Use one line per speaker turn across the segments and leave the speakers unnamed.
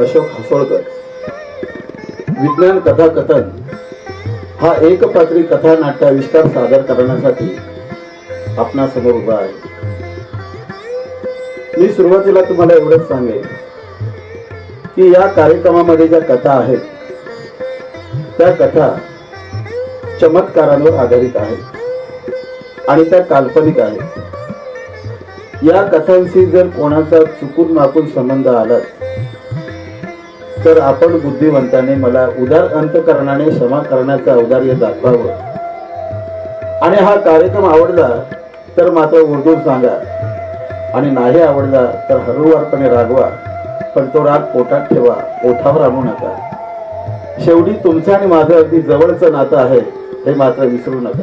अशोक हसोळकर. विज्ञान कथाकथन हा एकपात्री कथा नाट्याविष्कार सादर करण्यासाठी आपणासमोर उभा आहे. मी सुरुवातीला तुम्हाला एवढंच सांगेन की या कार्यक्रमामध्ये ज्या कथा आहेत त्या कथा चमत्कारांवर आधारित आहेत आणि त्या काल्पनिक आहेत. या कथांशी जर कोणाचा चुकून माकून संबंध आला तर आपण बुद्धिवंताने मला उदार अंतकरणाने क्षमा करण्याचं औदार्य दाखवावं. आणि हा कार्यक्रम आवडला तर मात्र उर्दू सांगा. आणि नाही आवडला तर हळूवारपणे रागवा. पण तो राग पोटात ठेवा ओठावर आणू नका. शेवटी तुमचं आणि माझं अगदी जवळचं नातं आहे हे मात्र विसरू नका.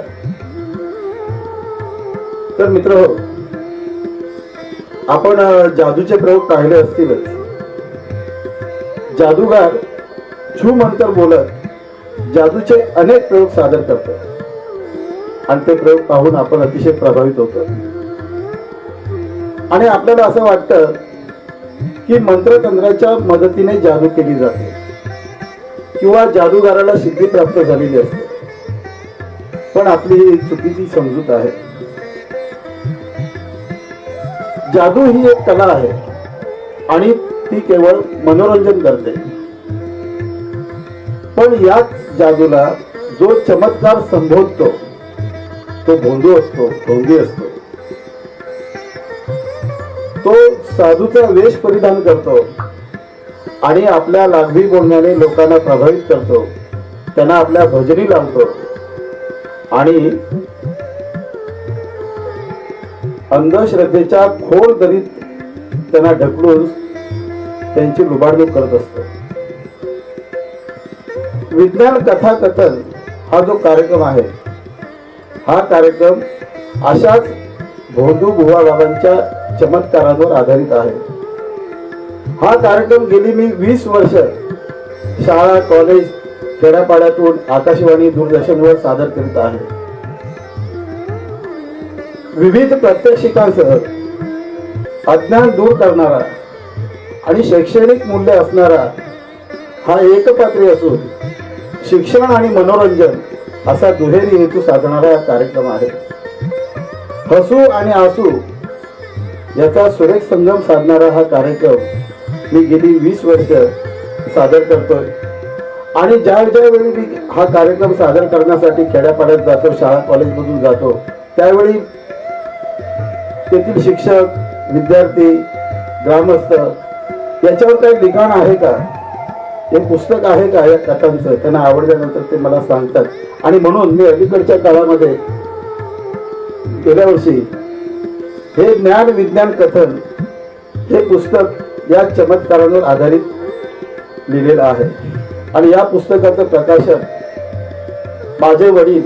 तर मित्र हो आपण जादूचे प्रयोग पाहिले असतीलच. जादूगार छू मंतर बोलत जादूचे अनेक प्रयोग सादर करतात. आणि ते प्रयोग पाहून आपण अतिशय प्रभावित होतो. आणि आपल्याला असं वाटतं की मंत्रतंत्राच्या मदतीने जादू केली जाते. किंवा जादूगाराला सिद्धी प्राप्त झालेली असते. पण आपली ही चुकीची समजूत आहे. जादू ही एक कला आहे. आणि ती केवळ मनोरंजन करते. पण याच जादूला जो चमत्कार संबोधतो तो भोंदू असतो भोंगी असतो. तो साधूचा वेश परिधान करतो आणि आपल्या लागवी बोलण्याने लोकांना प्रभावित करतो त्यांना आपल्या भजनी लावतो. आणि अंधश्रद्धेच्या खोल दरीत त्यांना ढकलून त्यांची लुबाडणूक करत असत. विज्ञान कथा कथन हा जो कार्यक्रम आहे हा कार्यक्रम अशाच भोंदू बुवा बाबांच्या चमत्कारांवर आधारित आहे. हा कार्यक्रम गेली मी वीस वर्ष शाळा कॉलेज खेड्यापाड्यातून आकाशवाणी दूरदर्शनवर सादर करीत आहे. विविध प्रात्यक्षिकांसह अज्ञान दूर करणारा आणि शैक्षणिक मूल्य असणारा हा एकपात्री असून शिक्षण आणि मनोरंजन असा दुहेरी हेतू साधणारा हा कार्यक्रम आहे. हसू आणि आसू याचा सुरेख संगम साधणारा हा कार्यक्रम मी गेली वीस वर्ष सादर करतोय. आणि ज्या ज्यावेळी मी हा कार्यक्रम सादर करण्यासाठी खेड्यापाड्यात जातो शाळा कॉलेजमधून जातो त्यावेळी तेथील शिक्षक विद्यार्थी ग्रामस्थ याच्यावर काही लिखाण आहे का? हे पुस्तक आहे का या कथांचं? त्यांना आवडल्यानंतर ते मला सांगतात. आणि म्हणून मी अलीकडच्या काळामध्ये गेल्या वर्षी हे ज्ञान विज्ञान कथन हे पुस्तक या चमत्कारांवर आधारित लिहिलेलं आहे. आणि या पुस्तकाचं प्रकाशन माझे वडील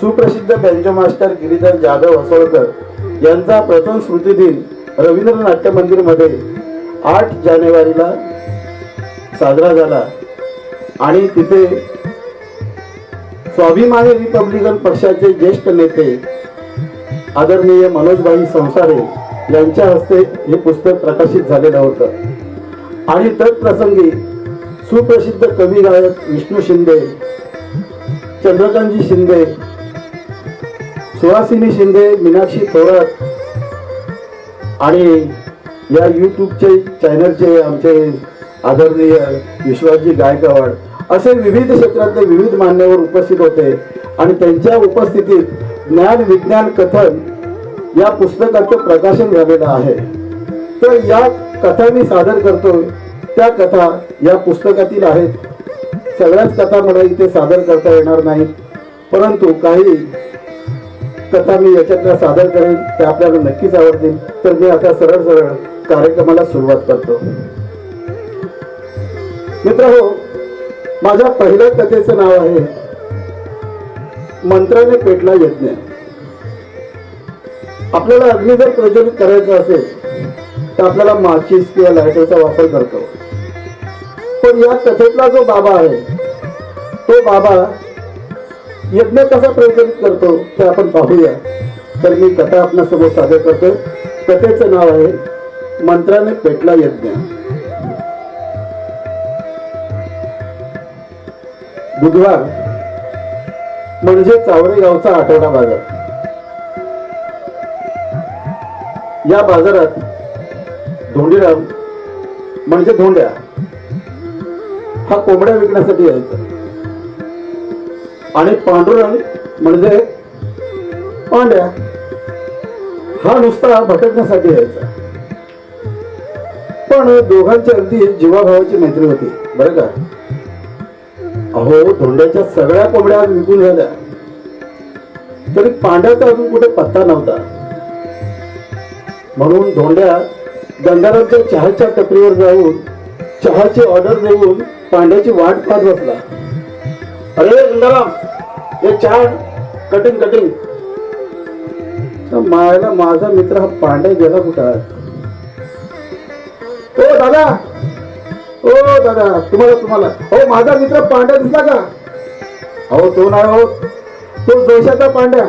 सुप्रसिद्ध बँजो मास्टर गिरीधर जाधव असोळकर यांचा प्रथम स्मृतिदिन रवींद्र नाट्य मंदिरमध्ये आठ जानेवारीला साजरा झाला. आणि तिथे स्वाभिमानी रिपब्लिकन पक्षाचे ज्येष्ठ नेते आदरणीय मनोजभाई संसारे यांच्या हस्ते हे पुस्तक प्रकाशित झालेलं होतं. आणि तत्प्रसंगी सुप्रसिद्ध कवी गायक विष्णू शिंदे चंद्रकांतजी शिंदे सुहासिनी शिंदे मीनाक्षी थोरात आणि या यूट्यूबचे चॅनलचे आमचे आदरणीय विश्वासजी गायकवाड असे विविध क्षेत्रातले विविध मान्यवर उपस्थित होते. आणि त्यांच्या उपस्थितीत ज्ञान विज्ञान कथन या पुस्तकाचं प्रकाशन झालेलं आहे. तर या कथा मी सादर करतोय. त्या कथा या पुस्तकातील आहेत. सगळ्याच कथा मला इथे सादर करता येणार नाहीत. परंतु काही कथा मी याच्यातल्या सादर करेन. त्या आपल्याला नक्कीच आवडतील. तर मी आता सरळ सरळ कार्यक्रमाला सुरुवात करतो. मित्र हो माझ्या पहिल्या कथेचं नाव आहे मंत्राने पेटला यज्ञ. आपल्याला अग्नी जर प्रज्वलित करायचा असेल तर आपल्याला माचीस किंवा लायटरचा वापर करतो. पण या कथेतला जो बाबा आहे तो बाबा यज्ञ कसा प्रज्वलित करतो ते आपण पाहूया. तर मी कथा आपल्यासमोर सादर करतो कथेचं नाव आहे मंत्राने पेटला यज्ञ. बुधवार म्हणजे चावरे गावचा आठवडा बाजार. या बाजारात धोंडीराम म्हणजे धोंड्या हा कोंबड्या विकण्यासाठी यायचा. आणि पांडुरंग म्हणजे पांड्या हा नुसता भटकण्यासाठी यायचा. पण दोघांची अगदी जीवाभावाची मैत्री होती. बरं का? अहो धोंड्याच्या सगळ्या कोंबड्या आज विकून झाल्या तरी पांड्याचा अजून कुठे पत्ता नव्हता. म्हणून धोंड्या गंगारामच्या चहाच्या टपरीवर जाऊन चहाची ऑर्डर देऊन पांड्याची वाट पाहत बसला. अरे गंगाराम हे चहा कटिंग कटिंग. मायला माझा मित्र हा पांड्या गेला कुठं आहे? ओ दादा. ओ दादा. तुम्हाला तुम्हाला. हो माझा मित्र पांड्या दिसला का? अहो तो नाही हो. तो जोशाचा पांड्या.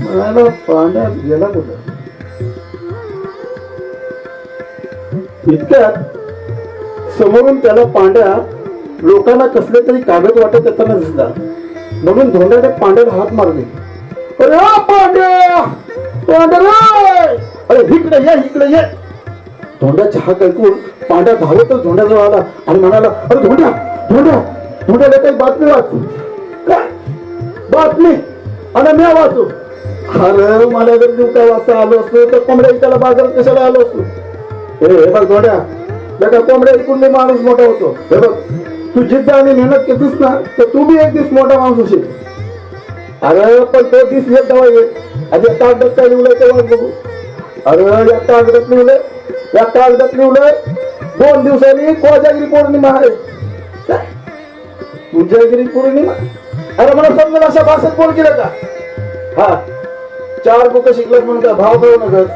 म्हणाला पांड्या गेला कुठं? इतक्यात समोरून त्याला पांड्या लोकांना कसले तरी कागद वाटत येताना दिसला. म्हणून धोंड्याने पांड्याला हात मारले. अरे पांड्या! पांढरा अरे इकडे ये इकडे ये. धोंड्या चहा ऐकून पांढ्या धावतच धोंड्याजवळ आला आणि म्हणाला अरे धोंड्या धोंड्या धोंड्याला काही बातमी वाच. काय? बातमी? अरे मी वाचू. अरे मला जर दिवसा वाचता आलो असतो तर कोंबड्या त्याला बाजारात कशाला आलो असतो? हे हे बघ धोंड्या त्या कोंबड्या ऐकून मी माणूस मोठा होतो. हे बघ तू जिद्द आणि मेहनत केलीस ना तर तू बी एक दिस मोठा माणूस होशील. अरे पण तो दिस येत दवा येत आणि या डक्का येऊ लिहिलंय तेव्हा बघू. अरे या कागदात लिहिलंय. या कागदात लिहिलंय. दोन दिवसांनी कोजागिरी पौर्णिमा आहे. कोजागिरी पौर्णिमा? अरे मला समजा अशा भाषेत फोन केलं का हा. चार बुक शिकलास म्हणून काय भाव करू नकस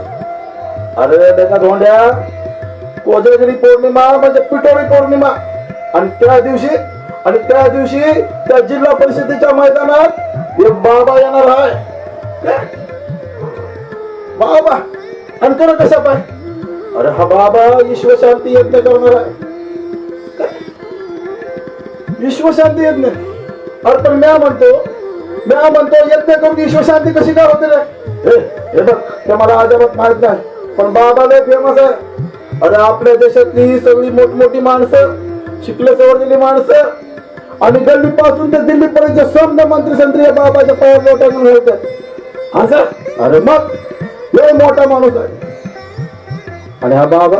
अरे त्याचा धोंड्या कोजागिरी पौर्णिमा म्हणजे पिठोरी पौर्णिमा. आणि त्या दिवशी आणि त्या दिवशी त्या जिल्हा परिषदेच्या मैदानात एक बाबा येणार आहे. बाबा. आणि तुला कसा पाय. अरे हा बाबा विश्वशांती यज्ञ करणार आहे. विश्वशांती यज्ञ. अरे पण म्या म्हणतो म्या म्हणतो यज्ञ करून विश्वशांती कशी काय होते रे? हे बघ ते मला अजिबात माहीत नाही पण बाबा लय फेमस आहे. अरे आपल्या देशातली सगळी मोठमोठी माणसं शिकले सवरलेली माणसं आणि गल्ली पासून ते दिल्लीपर्यंत समजा मंत्री संत्री बाबाच्या बाबाच्या पायात म्हणून होत. असं अरे मग? लय मोठा माणूस आहे. आणि हा बाबा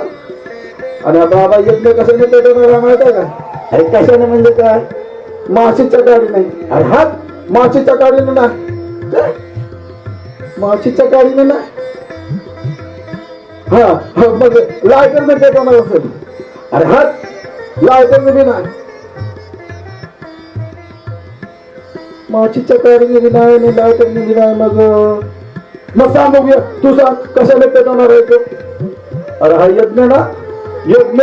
आणि हा बाबा यज्ञ कशाने पेटवणार माहीत आहे का? अरे कशाने म्हणजे काय? माशीच्या गाडीने. अरे हात माशीच्या गाडीने नाही. काय? माशीच्या गाडीने नाही. हा हा, मग लायटरने पेटवणार असेल. अरे हात लायटरने बी नाही. माशीच्या गाडीने बी नाही लायटरने बी नाही मग. मग सांग बघूया तू सांग कशाला पेटवणार आहे तो? अरे हा यज्ञ ना? यज्ञ?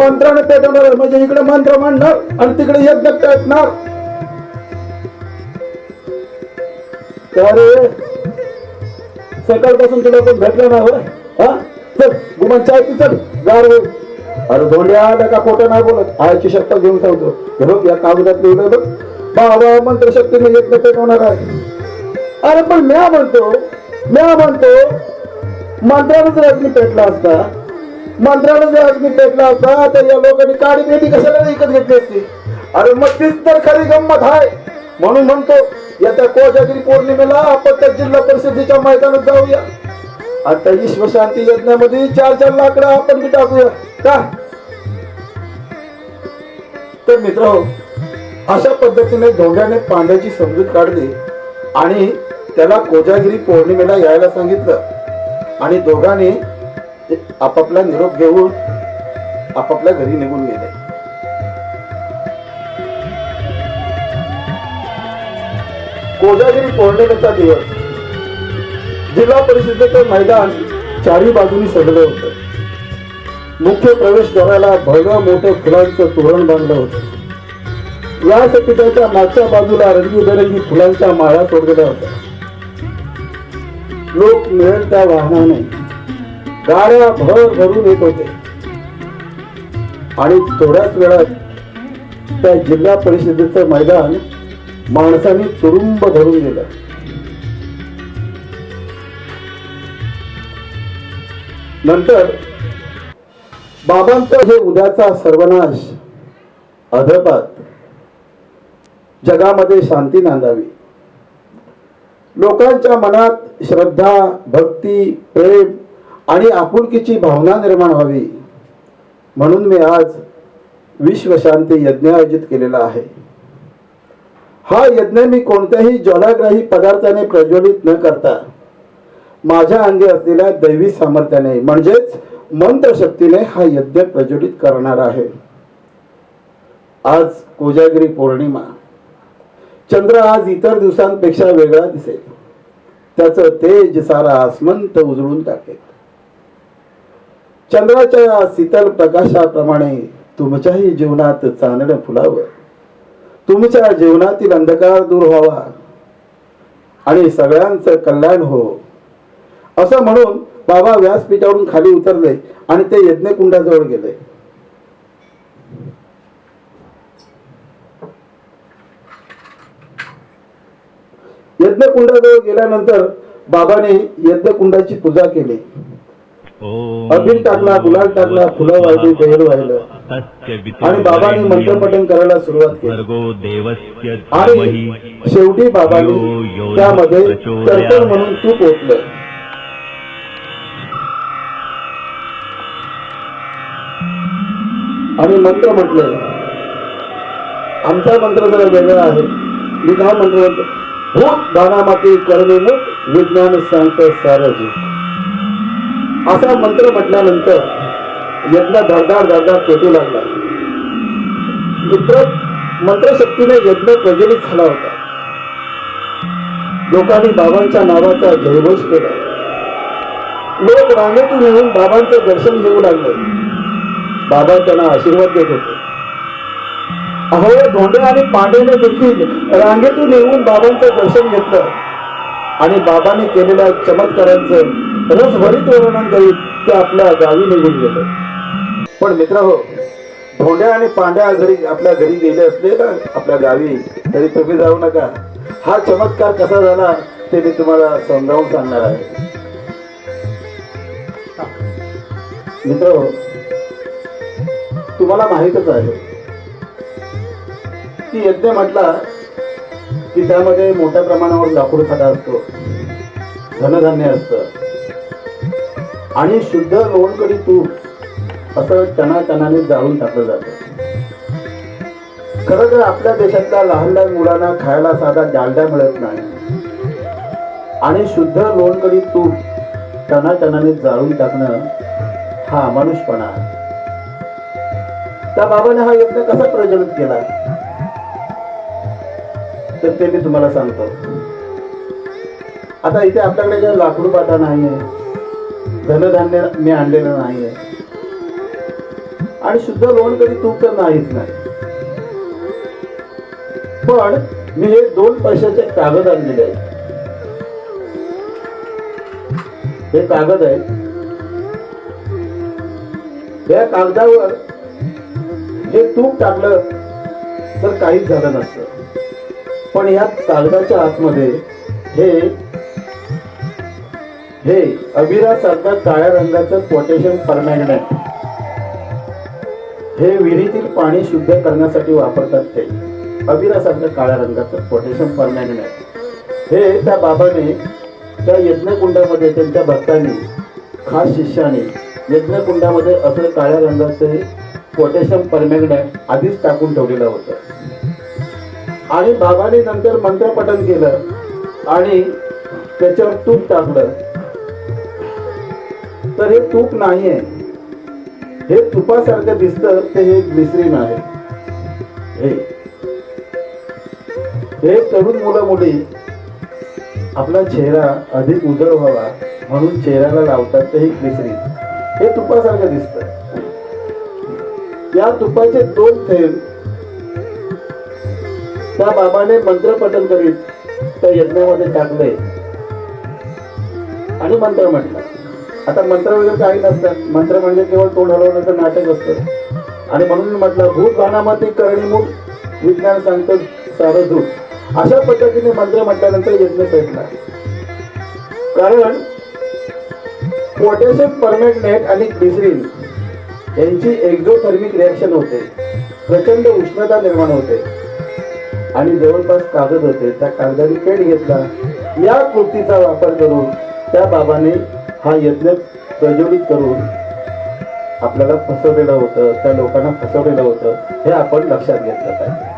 मंत्राने पेटवणार आहे. म्हणजे इकडे मंत्र मांडणार आणि तिकडे यज्ञ पेटणार. अरे रे सकाळपासून तुला कोण भेटलं ना होय? हा? चल गुमान चाय पी चल. गार होईल अरे धोंड्या आल्या का खोटं नाही बोलत. आयची शक्ती घेऊन ठेवतो हे बघ या कागदात लिहिलं बघ. बाबा मंत्र शक्तीने यज्ञ पेटवणार आहे. अरे पण म्या म्हणतो? म्या म्हणतो? मंत्र्यानं जर अग्नी पेटला असता. मंत्र्यानं जर अग्नी पेटला असता. तर या लोकांनी काळी पेटी कशाला विकत घेतली असती? अरे मग तीच तर खरी गंमत आहे. म्हणून म्हणतो येत्या कोजागिरी पौर्णिमेला आपण त्या जिल्हा परिषदेच्या मैदानात जाऊया. आता विश्वशांती यज्ञामध्ये चार चार लाकडं आपण बी टाकूया. का? तर मित्र अशा पद्धतीने धोंड्याने पांड्याची समजूत काढली आणि त्याला कोजागिरी पौर्णिमेला यायला सांगितलं. आणि दोघांनी आपापला निरोप घेऊन आपापल्या घरी निघून गेले. कोजागिरी पौर्णिमेचा दिवस. जिल्हा परिषदेचं मैदान चारी बाजूनी सजलं होतं. मुख्य प्रवेशद्वाराला भव्य मोठे फुलांचं तोरण बांधलं होतं. या सपिटाच्या मागच्या बाजूला रंगीबेरंगी फुलांच्या माळा सोडलेल्या होत्या. लोक मिळेल त्या वाहनाने गाड्या भर भरून येत होते. आणि थोड्याच वेळात त्या जिल्हा परिषदेचं मैदान माणसांनी तुरुंब भरून गेलं. नंतर बाबांचा हे उद्याचा सर्वनाश अधपात जगामध्ये शांती नांदावी. लोकांच्या मनात श्रद्धा भक्ती प्रेम आणि आपुलकीची भावना निर्माण व्हावी. म्हणून मी आज विश्वशांती यज्ञ आयोजित केलेला आहे. हा यज्ञ मी कोणत्याही ज्वालाग्राही पदार्थाने प्रज्वलित न करता माझ्या अंगी असलेल्या दैवी सामर्थ्याने म्हणजेच मंत्रशक्तीने हा यज्ञ प्रज्वलित करणार आहे. आज कोजागिरी पौर्णिमा. चंद्र आज इतर दिवसांपेक्षा वेगळा दिसेल. त्याचं तेज सारा आसमंत उजळून टाकेल. चंद्राच्या शीतल प्रकाशाप्रमाणे तुमच्याही जीवनात चांदणं फुलावं. तुमच्या जीवनातील अंधकार दूर व्हावा. आणि सगळ्यांचं कल्याण हो. असं म्हणून बाबा व्यासपीठावरून खाली उतरले आणि ते यज्ञकुंडाजवळ गेले. यज्ञकुंडाजवळ गेल्यानंतर बाबाने यज्ञकुंडाची पूजा केली. अबीर टाकला गुलाल टाकला फुलं वाहिली बेल वाहिलं. आणि बाबांनी मंत्रपठण करायला सुरुवात केली. आणि शेवटी बाबांनी त्यामध्ये. तरतर म्हणून तूप ओतलं. आणि मंत्र म्हटलं आमचा मंत्र जरा वेगळा आहे. मी काय मंत्र म्हणतो? भूत दानामाती कर्मीमुख विज्ञान सांगत सारजी असा मंत्र म्हटल्यानंतर यज्ञ धडधाड धडधाड पेटू लागला. मित्र मंत्रशक्तीने यज्ञ प्रज्वलित झाला होता. लोकांनी बाबांच्या नावाचा जयघोष केला. लोक रांगेतून येऊन बाबांचं दर्शन घेऊ लागले. बाबा त्यांना आशीर्वाद देत होते. अहो धोंडे आणि पांडेने देखील रांगेतून येऊन बाबांचं दर्शन घेतलं. आणि बाबांनी केलेल्या चमत्कारांचं रसभरीत वर्णन करीत ते आपल्या गावी निघून गेलं. पण मित्र हो धोंड्या आणि पांड्या घरी आपल्या घरी गेले असले ना आपल्या गावी तरी तुम्ही जाऊ नका. हा चमत्कार कसा झाला ते मी तुम्हाला समजावून सांगणार आहे. मित्र हो तुम्हाला माहीतच आहे ती यज्ञ म्हटला की त्यामध्ये मोठ्या प्रमाणावर लाकूड खाटा असतो धनधान्य असतं. आणि शुद्ध लोणकडी तूप असं टना जाळून टाकलं जातं. खरं तर आपल्या देशातल्या लहान लहान मुलांना खायला साधा डालडा मिळत नाही. आणि शुद्ध लोणकडी तूप टनाटनाने जाळून टाकणं हा अमानुषपणा आहे. त्या बाबाने हा यज्ञ कसा प्रज्वलित केला? तर ते मी तुम्हाला सांगतो. आता इथे आपल्याकडे काही लाकूड पाटा नाहीये. धनधान्य मी आणलेलं नाही आहे आणि शुद्ध लोण कधी तूप तर नाहीच नाही. पण मी हे दोन पैशाचे कागद आणलेले आहेत. हे कागद आहे या कागदावर हे तूप टाकलं तर काहीच झालं नसतं. पण या कागदाच्या आतमध्ये हे हे अबिरासारखं काळ्या रंगाचं पोटॅशियम परमॅग्नेट हे विहिरीतील पाणी शुद्ध करण्यासाठी वापरतात ते. अबिरासारखं काळ्या रंगाचं पोटॅशियम परमॅग्नेट हे त्या बाबाने त्या यज्ञकुंडामध्ये त्यांच्या भक्तांनी खास शिष्याने यज्ञकुंडामध्ये असं काळ्या रंगाचे पोटॅशियम परमॅग्नेट आधीच टाकून ठेवलेलं होतं. आणि बाबाने नंतर मंत्रपठन केलं आणि त्याच्यावर तूप टाकलं. तर हे तूप नाहीये. हे तुपासारखं दिसतं ते हे ग्लिसरीन आहे. हे. तरुण मुलं मुली आपला चेहरा अधिक उदळ व्हावा म्हणून चेहऱ्याला लावतात ते हे ग्लिसरीन. हे तुपासारखं दिसतं. या तुपाचे दोन थेंब त्या बाबाने मंत्रपठन करीत त्या यज्ञामध्ये टाकले. आणि मंत्र म्हटलं. आता मंत्र वगैरे काही नसतात. मंत्र म्हणजे केवळ तोंड हलवण्याचं नाटक असतं. आणि म्हणून मी म्हटलं भूत भानामती करणी मूठ विज्ञान सांगतं सारं झूट अशा पद्धतीने मंत्र म्हटल्यानंतर यज्ञ पेटला. कारण पोटॅशियम परमॅग्नेट आणि ग्लिसरीन यांची एक्झोथर्मिक रिॲक्शन होते. प्रचंड उष्णता निर्माण होते. आणि जवळपास कागद होते त्या कागदाने पेट घेतला. या कृतीचा वापर करून त्या बाबाने हा यज्ञ प्रज्वलित करून आपल्याला फसवलेलं होतं त्या लोकांना फसवलेलं होतं हे आपण लक्षात घेतलं पाहिजे.